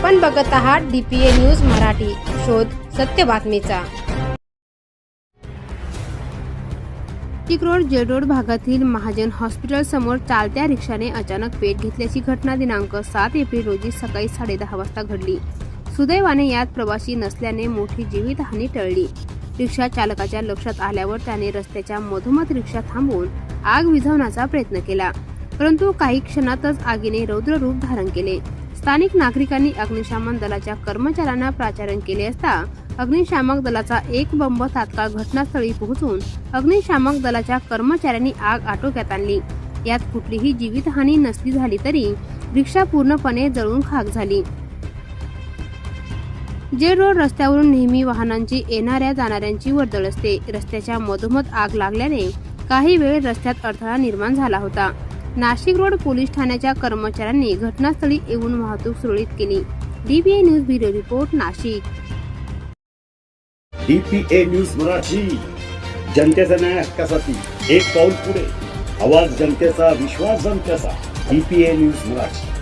आपण बघत आहात डीपीए न्यूज मराठी. शोध सत्य बातमीचा. रोड जेड रोड भागातील महाजन हॉस्पिटल समोर चालत्या रिक्षाने अचानक पेट घेतल्याची घटना दिनांक सात एप्रिल रोजी सकाळी साडेदहा वाजता घडली. सुदैवाने यात प्रवासी नसल्याने मोठी जीवितहानी टळली. रिक्षा चालकाच्या लक्षात आल्यावर त्याने रस्त्याच्या मधोमध रिक्षा थांबवून आग विझवण्याचा प्रयत्न केला. परंतु काही क्षणातच आगीने रौद्र रूप धारण केले. स्थानिक नागरिकांनी अग्निशामक दलाच्या कर्मचाऱ्यांना प्राचारण केले असता अग्निशामक दलाचा एक बंब तात्काळ घटनास्थळी पोहोचून अग्निशामक दलाच्या कर्मचाऱ्यांनी आग आटोक्यात आणली. यात कुठलीही जीवितहानी नसली झाली तरी रिक्षा पूर्णपणे जळून खाक झाली. जे रोड रस्त्यावरून नेहमी वाहनांची येणाऱ्या जाणाऱ्यांची वर्दळ असते. रस्त्याच्या मधोमध आग लागल्याने काही वेळ रस्त्यात अडथळा निर्माण झाला होता. नाशिक रोड पोलीस ठाण्याच्या कर्मचाऱ्यांनी घटनास्थळी येऊन वाहतूक सुरळीत केली. DBA news bureau report Nashik. DPA news Marathi. जनतेचा न्याय हक्कासाठी एक पाऊल पुढे. आवाज जनतेचा विश्वास जनतेचा. DPA news Marathi.